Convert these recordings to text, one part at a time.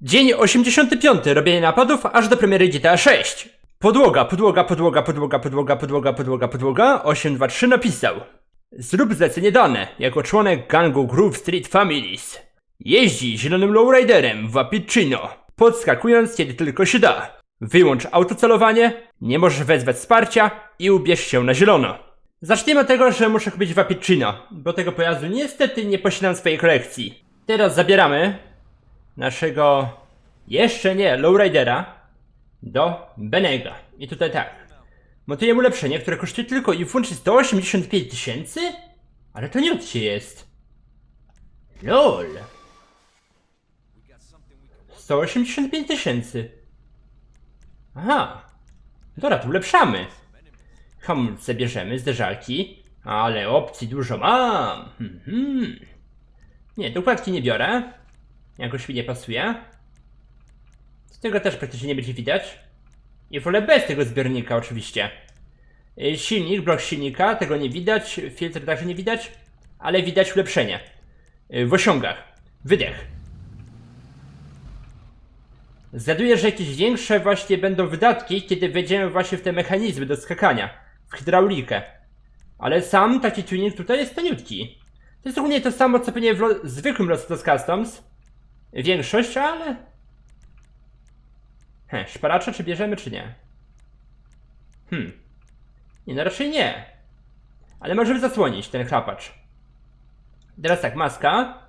Dzień 85. Robienie napadów aż do premiery GTA 6. Podłoga, podłoga, podłoga, podłoga, podłoga, podłoga, podłoga, podłoga. 823 napisał. Zrób zlecenie dane jako członek gangu Groove Street Families. Jeździ zielonym lowriderem w Apicino, podskakując kiedy tylko się da. Wyłącz autocelowanie, nie możesz wezwać wsparcia i ubierz się na zielono. Zacznijmy od tego, że muszę być w Apicino, bo tego pojazdu niestety nie posiadam w swojej kolekcji. Teraz zabieramy naszego jeszcze nie lowridera do Benega. I tutaj tak. Montujemy ulepszenie, które kosztuje tylko i wyłącznie 185 tysięcy? Ale to nie od się jest. LOL. 185 tysięcy. Aha. Dobra, to ulepszamy. Hamulce bierzemy, zderzalki. Ale opcji dużo mam. Mhm. Nie, dokładki nie biorę. Jakoś mi nie pasuje. Z tego też praktycznie nie będzie widać. I wolę bez tego zbiornika oczywiście. Y, Silnik, blok silnika, tego nie widać, filtr także nie widać, ale widać ulepszenie. Y, W osiągach. Wydech. Zgaduję, że jakieś większe właśnie będą wydatki, kiedy wejdziemy właśnie w te mechanizmy do skakania. W hydraulikę. Ale sam taki tuning tutaj jest taniutki. To jest ogólnie to samo, co pewnie w zwykłym Los Santos Customs. Większość, ale... He, szparacza czy bierzemy, czy nie? Hmm. Nie, no raczej nie. Ale możemy zasłonić ten chlapacz. Teraz tak, maska.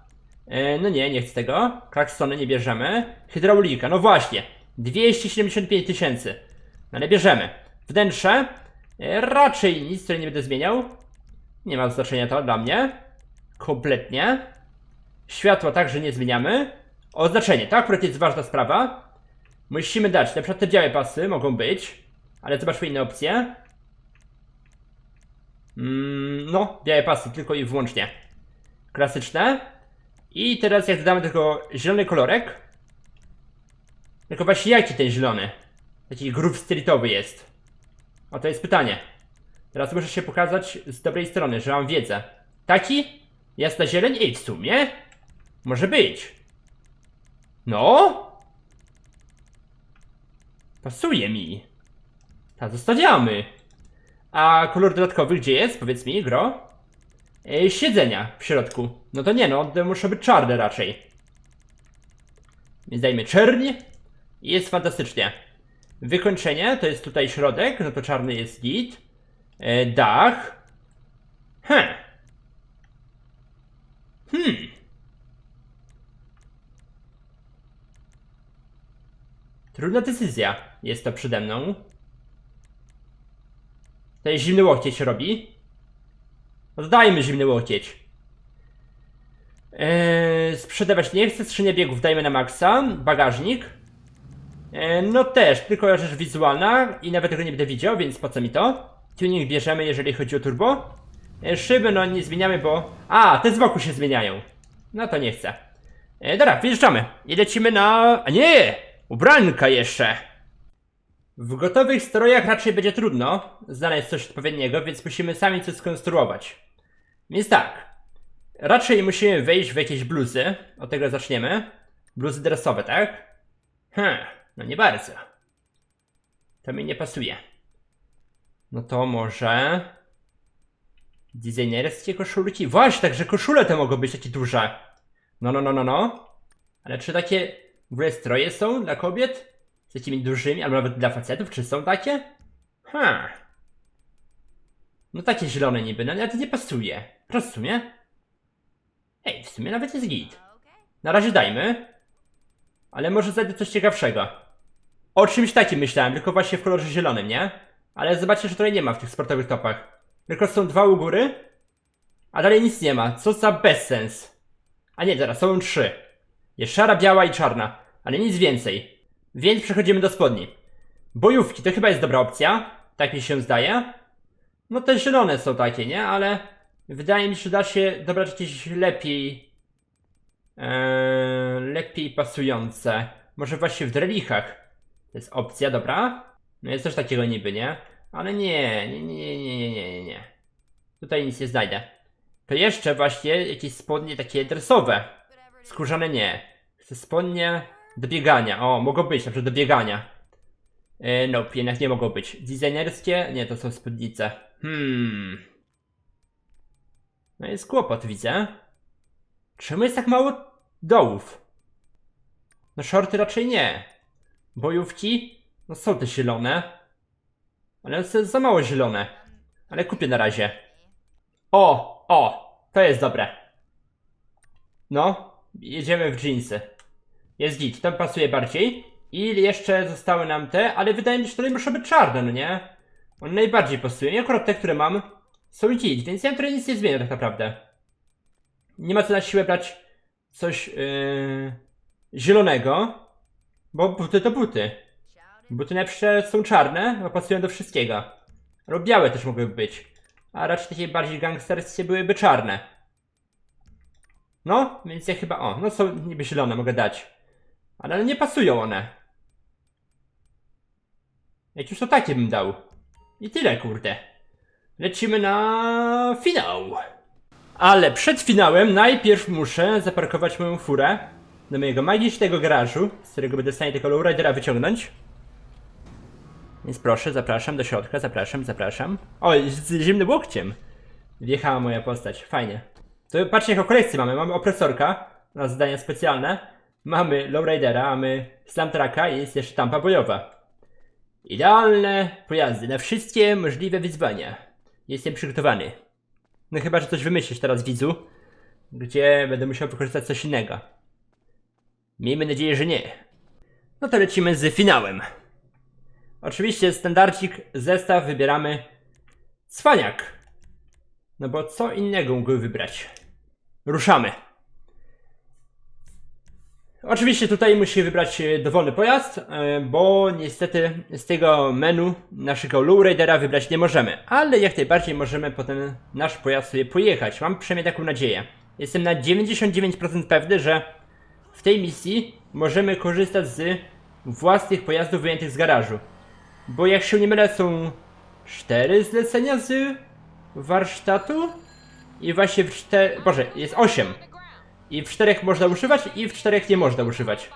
E, no nie, nie chcę tego. Klaksony nie bierzemy. Hydraulika, no właśnie. 275 tysięcy. No ale bierzemy. Wnętrze. E, raczej nic, które nie będę zmieniał. Nie ma znaczenia to dla mnie. Kompletnie. Światła także nie zmieniamy. Oznaczenie, to akurat jest ważna sprawa. Musimy dać, na przykład te białe pasy mogą być, ale zobaczmy inne opcje. Mm, no, białe pasy tylko i wyłącznie. Klasyczne. I teraz jak dodamy tylko zielony kolorek. Tylko właśnie jaki ten zielony? Taki groove streetowy jest. O, to jest pytanie. Teraz muszę się pokazać z dobrej strony, że mam wiedzę. Taki? Jasna zieleń? Ej, w sumie? Może być. No? Pasuje mi. Tak, zostawiamy. A kolor dodatkowy gdzie jest? Powiedz mi, gro. E, siedzenia w środku. No to nie, no, to muszą być czarne raczej. Więc dajmy czerń. Jest fantastycznie. Wykończenie to jest tutaj środek, no to czarny jest git. E, dach. Hm. Hmm. Trudna decyzja jest to przede mną. Tutaj zimny łokieć robi. Oddajmy zimny łokieć. Eee, sprzedawać nie chcę, skrzynię biegów dajmy na maksa, bagażnik. Eee, no też, tylko rzecz wizualna i nawet tego nie będę widział, więc po co mi to? Tuning bierzemy, jeżeli chodzi o turbo. Eee, szyby no nie zmieniamy, bo... A, te z boku się zmieniają. No to nie chcę. Eee, dobra, wyjeżdżamy i lecimy na... A nie! Ubranka jeszcze! W gotowych strojach raczej będzie trudno znaleźć coś odpowiedniego, więc musimy sami coś skonstruować. Więc tak. Raczej musimy wejść w jakieś bluzy. Od tego zaczniemy. Bluzy dresowe, tak? Hm, no nie bardzo. To mi nie pasuje. No to może... Designerskie koszulki? Właśnie, także koszule te mogą być takie duże. No, no, no, no, no. Ale czy takie w ogóle stroje są dla kobiet? Z takimi dużymi, albo nawet dla facetów, czy są takie? Ha. No takie zielone niby, no ale to nie pasuje. Sumie. Ej, w sumie nawet jest git. Na razie dajmy. Ale może znajdę coś ciekawszego. O czymś takim myślałem, tylko właśnie w kolorze zielonym, nie? Ale zobaczcie, że tutaj nie ma w tych sportowych topach. Tylko są dwa u góry, a dalej nic nie ma. Co za bezsens. A nie, teraz są trzy. Jest szara, biała i czarna, ale nic więcej. Więc przechodzimy do spodni. Bojówki to chyba jest dobra opcja, tak mi się zdaje. No te zielone są takie, nie? Ale wydaje mi się, że da się dobrać jakieś lepiej. Eee, lepiej pasujące. Może właśnie w drelichach. To jest opcja, dobra. No jest coś takiego niby, nie? Ale nie, nie, nie, nie, nie, nie, nie, nie. Tutaj nic nie znajdę. To jeszcze właśnie jakieś spodnie takie dresowe. Skórzane nie. Chcę spodnie Do biegania. O, mogą być, na przykład do biegania. E, nope, jednak nie mogą być. Designerskie? Nie, to są spódnice. Hmm. No jest kłopot, widzę. Czemu jest tak mało dołów? No shorty raczej nie. Bojówki? No są te zielone. Ale jest za mało zielone. Ale kupię na razie. O! O! To jest dobre. No, jedziemy w jeansy. Jest git, to pasuje bardziej. I jeszcze zostały nam te, ale wydaje mi się, że tutaj muszą być czarne, no nie? One najbardziej pasują. I akurat te, które mam, są git, więc ja tutaj nic nie zmienię tak naprawdę. Nie ma co na siłę brać coś yy, zielonego, bo buty to buty. Buty najlepsze są czarne, bo pasują do wszystkiego. Albo białe też mogłyby być. A raczej takie bardziej gangsterskie byłyby czarne. No, więc ja chyba, o, no są niby zielone, mogę dać. Ale nie pasują one. Jak już to takie bym dał. I tyle, kurde. Lecimy na finał. Ale przed finałem najpierw muszę zaparkować moją furę do mojego magicznego garażu, z którego będę w stanie tego lowridera wyciągnąć. Więc proszę, zapraszam do środka, zapraszam, zapraszam. O, z zimnym łokciem. Wjechała moja postać, fajnie. To patrzcie jaką kolekcję mamy. Mamy opresorka na zadania specjalne. Mamy lowridera, mamy slamtraka i jest jeszcze tampa bojowa. Idealne pojazdy na wszystkie możliwe wyzwania. Jestem przygotowany. No chyba, że coś wymyślisz teraz widzu, gdzie będę musiał wykorzystać coś innego. Miejmy nadzieję, że nie. No to lecimy z finałem. Oczywiście standardzik, zestaw wybieramy cwaniak. No bo co innego mógłby wybrać? Ruszamy. Oczywiście tutaj musi wybrać dowolny pojazd, e, bo niestety z tego menu naszego lowridera wybrać nie możemy. Ale jak najbardziej możemy po ten nasz pojazd sobie pojechać. Mam przynajmniej taką nadzieję. Jestem na 99% pewny, że w tej misji możemy korzystać z własnych pojazdów wyjętych z garażu. Bo jak się nie mylę są cztery zlecenia z warsztatu i właśnie w czterech, boże, jest osiem. I w czterech można używać i w czterech nie można używać.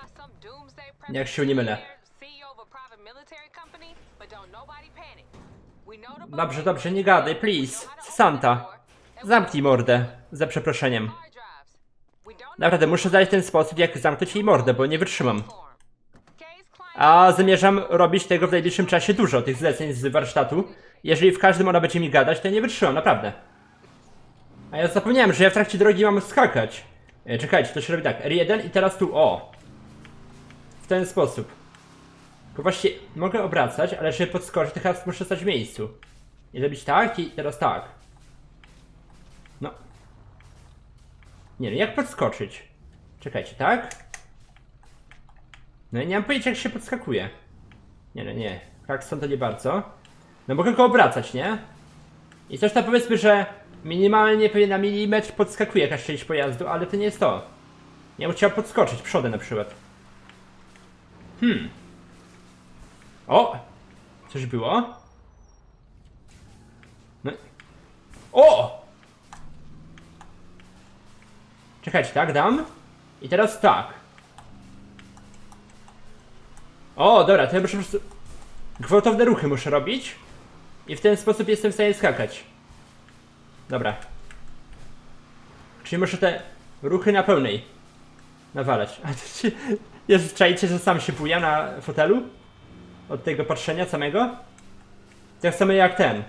Jak się nie mylę. Dobrze, dobrze, nie gadaj, please. Santa, zamknij mordę, za przeproszeniem. Naprawdę, muszę znaleźć ten sposób, jak zamknąć jej mordę, bo nie wytrzymam. A zamierzam robić tego w najbliższym czasie dużo, tych zleceń z warsztatu. Jeżeli w każdym ona będzie mi gadać, to nie wytrzymam, naprawdę. A ja zapomniałem, że ja w trakcie drogi mam skakać. E, czekajcie, to się robi tak, R1 i teraz tu, o. W ten sposób. Tylko właśnie mogę obracać, ale żeby podskoczyć, to chyba muszę stać w miejscu. I zrobić tak i teraz tak. No. Nie no, jak podskoczyć? Czekajcie, tak? No i nie mam pojęcia jak się podskakuje. Nie no, nie. Klaxon to nie bardzo. No mogę go obracać, nie? I coś tam powiedzmy, że minimalnie pewnie na milimetr podskakuje jakaś część pojazdu, ale to nie jest to. Ja bym chciał podskoczyć przodem na przykład. Hmm. O! Coś było? No. O! Czekajcie, tak dam? I teraz tak. O, dobra, to ja muszę po prostu... Gwałtowne ruchy muszę robić. I w ten sposób jestem w stanie skakać. Dobra. Czyli muszę te ruchy na pełnej nawalać. A to. Jest, czajcie, że sam się buja na fotelu? Od tego patrzenia samego? Tak samo jak ten.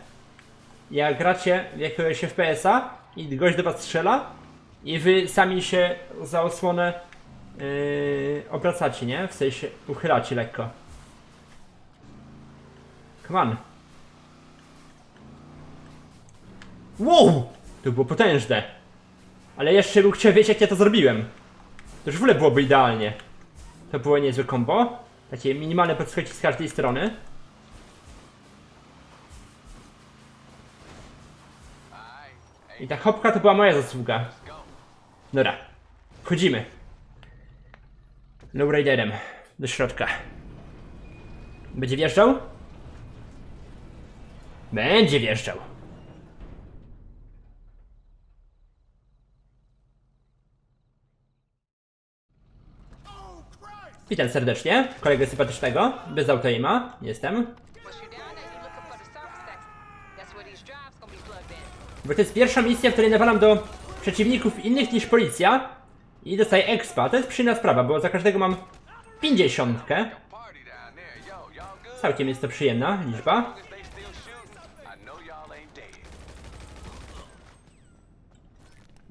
Jak gracie w jakiegoś FPS-a i gość do was strzela i wy sami się za osłonę yy, obracacie, nie? W sensie uchylacie lekko. Come on. Wow! To było potężne. Ale jeszcze bym chciał wiedzieć jak ja to zrobiłem. To już w ogóle byłoby idealnie. To było niezłe combo. Takie minimalne podskoki z każdej strony. I ta hopka to była moja zasługa. Dobra. Wchodzimy. Lowriderem. Do środka. Będzie wjeżdżał? Będzie wjeżdżał. Witam serdecznie, kolegę sympatycznego, bez autoima, jestem. Bo to jest pierwsza misja, w której nawalam do przeciwników innych niż policja i dostaję expa. To jest przyjemna sprawa, bo za każdego mam 50. party down there. Yo, y'all good? Całkiem jest to przyjemna liczba.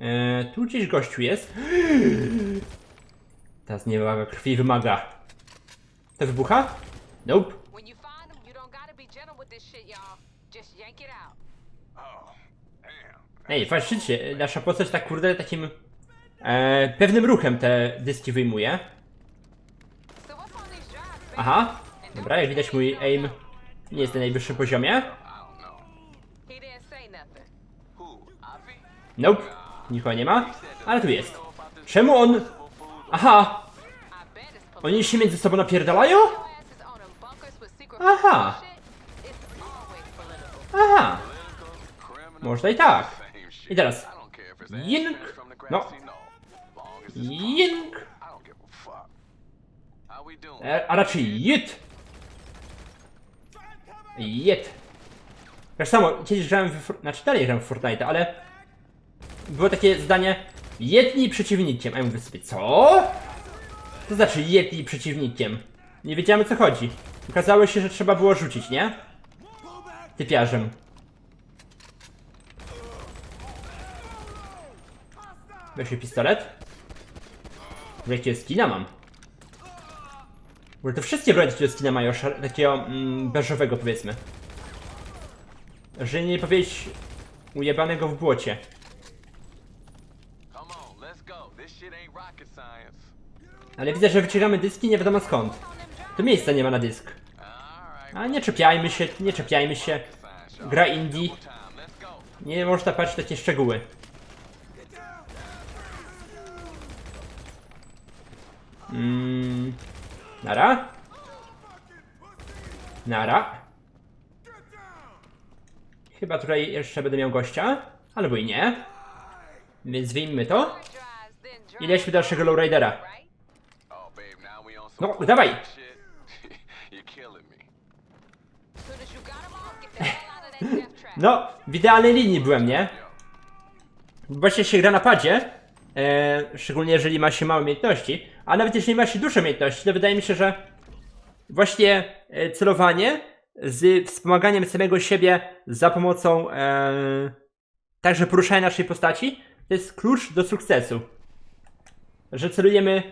Eee, tu gdzieś gościu jest. Teraz nie wymaga krwi, wymaga. To wybucha? Nope. When you find them, you don't gotta be gentle with this shit, y'all. Just yank it out. Oh. Ej, faktycznie, nasza postać tak kurde takim e, pewnym ruchem te dyski wyjmuje. So what's on these drives, baby? Aha, dobra, jak widać mój aim nie jest na najwyższym poziomie. He didn't say nothing. Who? Avi? Nope, nikogo nie ma, ale tu jest. Czemu on... Aha, oni się między sobą napierdalają? Aha. Aha, można i tak. I teraz. Jink. No. Jink. E, a raczej jit. Jit. Tak samo, kiedyś grałem w... Znaczy dalej gram w Fortnite, ale... Było takie zdanie... Jedni przeciwnikiem. A ja mówię sobie, co? To znaczy jedni przeciwnikiem. Nie wiedziałem o co chodzi. Okazało się, że trzeba było rzucić, nie? Typiarzem. Weź pistolet. Jakiego skina mam? Może to wszystkie broń takiego skina mają, takiego mm, beżowego powiedzmy. Że nie powiedzieć ujebanego w błocie. Come on, let's go. This shit ain't rocket science. Ale widzę, że wyciągamy dyski nie wiadomo skąd. To miejsca nie ma na dysk. A nie czepiajmy się, nie czepiajmy się. Gra indie. Nie można patrzeć takie szczegóły. Mm, nara? Nara? Chyba tutaj jeszcze będę miał gościa, albo i nie. Więc wyjmijmy to. I lećmy do naszego lowridera. No, dawaj. No, w idealnej linii byłem, nie? Właśnie się gra na padzie, e, szczególnie jeżeli ma się małe umiejętności, a nawet jeżeli ma się duże umiejętności, to wydaje mi się, że właśnie e, celowanie z wspomaganiem samego siebie za pomocą e, także poruszania naszej postaci, to jest klucz do sukcesu. Że celujemy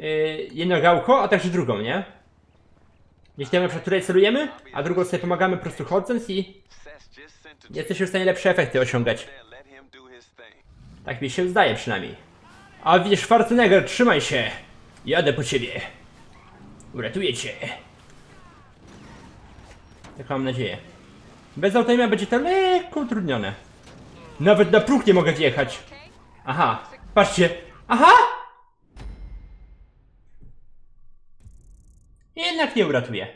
e, jedno gałko, a także drugą, nie? Jeśli na przykład tutaj celujemy, a drugą sobie pomagamy po prostu chodząc i jesteśmy w stanie lepsze efekty osiągać. Tak mi się zdaje przynajmniej. A widzisz, Schwarzenegger, trzymaj się! Jadę po ciebie. Uratuję cię. Tak mam nadzieję. Bez autoima będzie to lekko utrudnione. Nawet na próg nie mogę wjechać. Okay? Aha, patrzcie. Aha! Jednak nie uratuję.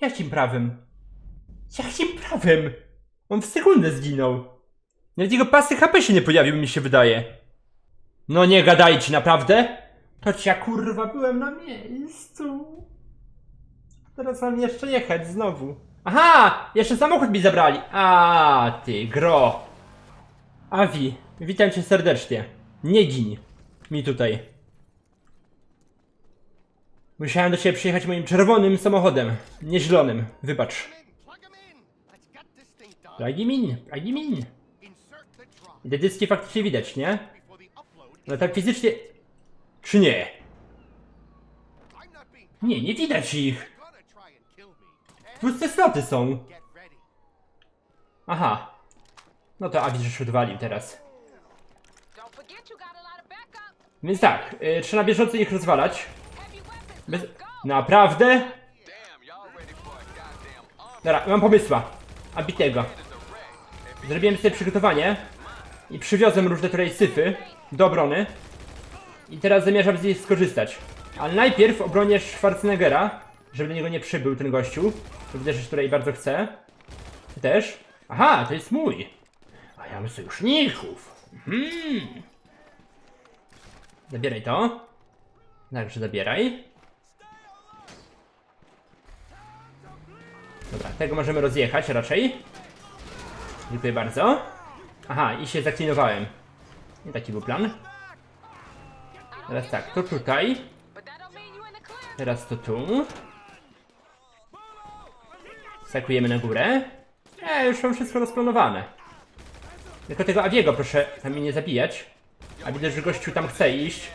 Jakim prawem? Jakim prawem? On w sekundę zginął. Nawet jego pasy HP się nie pojawił, mi się wydaje. No nie gadajcie, naprawdę? To ja kurwa byłem na miejscu. Teraz mam jeszcze jechać znowu. Aha! Jeszcze samochód mi zabrali. A ty gro. Avi, witam cię serdecznie. Nie gin. Mi tutaj. Musiałem do ciebie przyjechać moim czerwonym samochodem. Nie zielonym. Wybacz. Plug them in. Let's get this thing done. Plug him in, plug him in. Insert the drive I te dyski faktycznie widać, nie? No tak fizycznie... Czy nie? Nie, nie widać ich. Puste sloty są. Aha. No to Avi już odwalił teraz. Więc tak, y, trzeba na bieżąco ich rozwalać. Bez... Naprawdę? Dobra, mam pomysła. A wreck. Zrobiłem sobie przygotowanie i przywiozłem różne tutaj syfy do obrony. I teraz zamierzam z nich skorzystać. Ale najpierw obronię Schwarzeneggera, żeby do niego nie przybył ten gościu. To że tutaj bardzo chcę. Ty też? Aha, to jest mój. A ja mam sojuszników. Hmm. Zabieraj to. Także zabieraj. Dobra, tego możemy rozjechać raczej. Dziękuję bardzo. Aha, i się zaklinowałem. Nie taki był plan. Teraz tak, to tutaj. Teraz to tu. Skakujemy na górę. E, już mam wszystko rozplanowane. Tylko tego Aviego proszę tam mnie nie zabijać. A widzę, że gościu tam chce iść.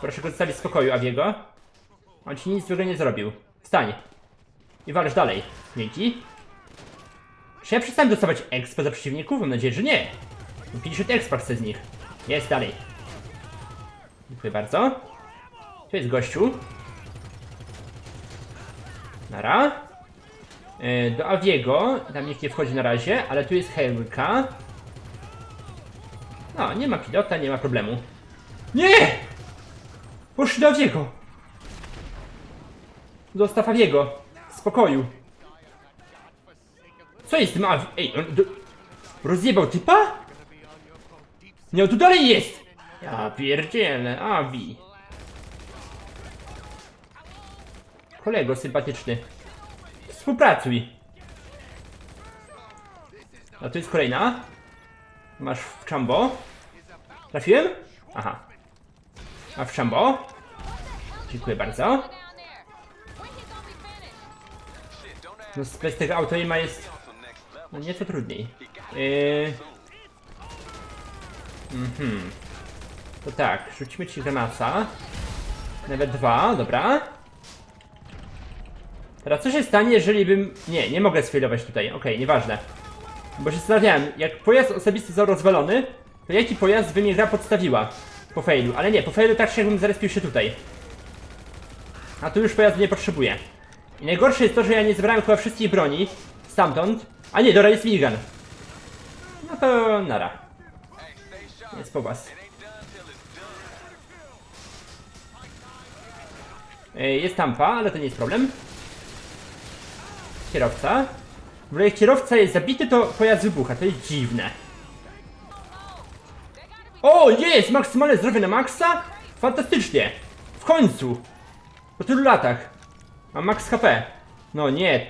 Proszę go zostawić w spokoju, Aviego. On ci nic złego nie zrobił. Wstań. I walcz dalej. Dzięki. Czy ja przestałem dostawać expa za przeciwników? Mam nadzieję, że nie. 50 expa chcę z nich. Jest dalej. Dziękuję bardzo. Tu jest gościu. Nara. Yy, do Aviego, tam nikt nie wchodzi na razie, ale tu jest Helka. No, nie ma pilota, nie ma problemu. Nie! Poszli do Aviego! Zostaw Aviego. Spokoju. Co jest z tym Avi? Ej, on do... rozjebał typa? Nie, on tu dalej jest! Ja pierdzielę, Avi. Kolego sympatyczny. Współpracuj. A tu jest kolejna. Masz w czambo. Trafiłem? Aha. A w czambo? Dziękuję bardzo. No bez tego autoima jest no nieco trudniej. Yy... Mhm. To tak, rzućmy ci granasa. Nawet dwa, dobra. Teraz co się stanie, jeżeli bym... Nie, nie mogę sfailować tutaj, okej, nieważne. Bo się zastanawiałem, jak pojazd osobisty został rozwalony, to jaki pojazd by mnie gra podstawiła po failu? Ale nie, po failu tak się jakbym zarespił się tutaj. A tu już pojazdu nie potrzebuję. I najgorsze jest to, że ja nie zebrałem chyba wszystkich broni stamtąd. A nie, Dora jest Wilgan. No to nara. Jest po was. Jest tampa, ale to nie jest problem. Kierowca. W ogóle jak kierowca jest zabity, to pojazd wybucha. To jest dziwne. O, jest! Maksymalne zdrowie na maksa? Fantastycznie! W końcu! Po tylu latach. Mam max HP. No nie,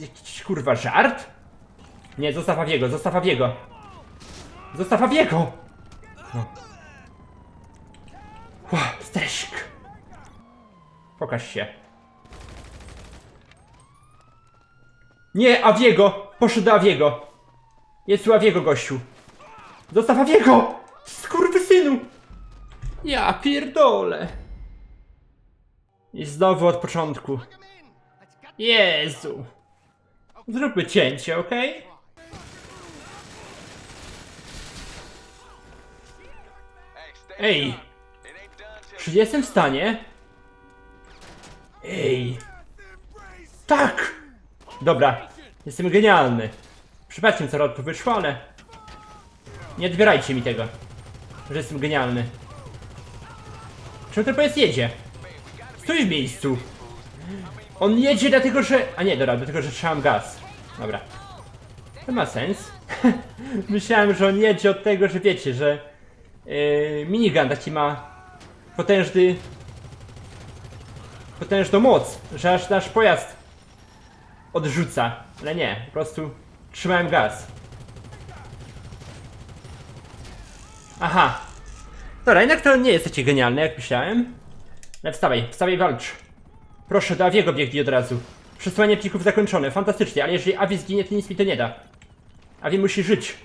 jakiś kurwa żart? Nie, zostaw Aviego, zostaw Aviego. Zostaw Aviego! No. Uff, stresik. Pokaż się. Nie, Aviego! Poszedł do Aviego! Jest tu Aviego, gościu! Zostaw Aviego! Skurwysynu! Ja pierdolę! I znowu od początku. Jezu! Zróbmy cięcie, stay Ej! Czy jestem w stanie? Ej! Tak! Dobra, jestem genialny. Przypatrzcie co tu wyszło, ale... Nie odbierajcie mi tego, że jestem genialny. Czemu ten pojazd jedzie? Stój w miejscu! On jedzie dlatego, że... A nie, dobra, dlatego, że trzymam gaz. Dobra. To ma sens. Myślałem, że on jedzie od tego, że wiecie, że... Yy, minigun taki ma potężny potężną moc, że aż nasz pojazd odrzuca. Ale nie, po prostu trzymałem gaz. Aha. Dobra, jednak to nie jest takie genialne, jak myślałem. Wstawaj, wstawaj walcz. Proszę, do Aviego biegnij od razu. Przesłanie plików zakończone, fantastycznie, ale jeżeli Avi zginie, to nic mi to nie da. Avi musi żyć.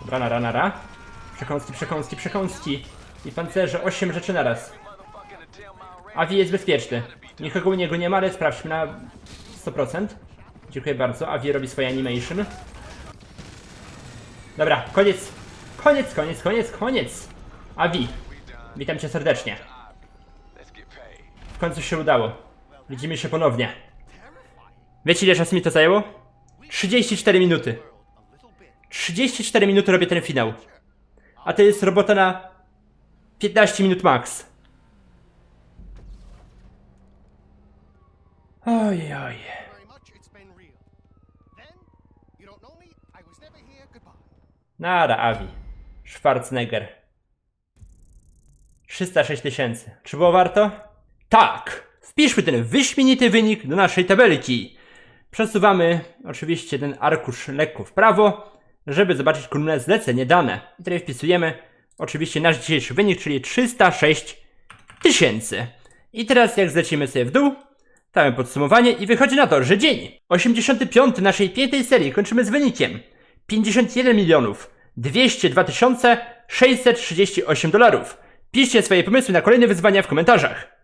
Dobra, nara, nara. Przekąski, przekąski, przekąski. I pancerze, 8 rzeczy naraz. Avi jest bezpieczny. Nikogo u niego nie ma, ale sprawdźmy na 100%. Dziękuję bardzo. Avi robi swoje animation. Dobra, koniec. Koniec, koniec, koniec, koniec. Avi, witam cię serdecznie. W końcu się udało. Widzimy się ponownie. Wiecie ile czasu mi to zajęło? 34 minuty. 34 minuty robię ten finał. A to jest robota na 15 minut max. Oj, oj. very much. It's 306 tysięcy. Czy było warto? Tak! Wpiszmy ten wyśmienity wynik do naszej tabelki. Przesuwamy oczywiście ten arkusz lekko w prawo, żeby zobaczyć kolumnę zlecenie dane. I tutaj wpisujemy oczywiście nasz dzisiejszy wynik, czyli 306 tysięcy. I teraz jak zlecimy sobie w dół, damy podsumowanie i wychodzi na to, że dzień 85 naszej piętej serii kończymy z wynikiem 51 milionów 202 638 dolarów. Piszcie swoje pomysły na kolejne wyzwania w komentarzach.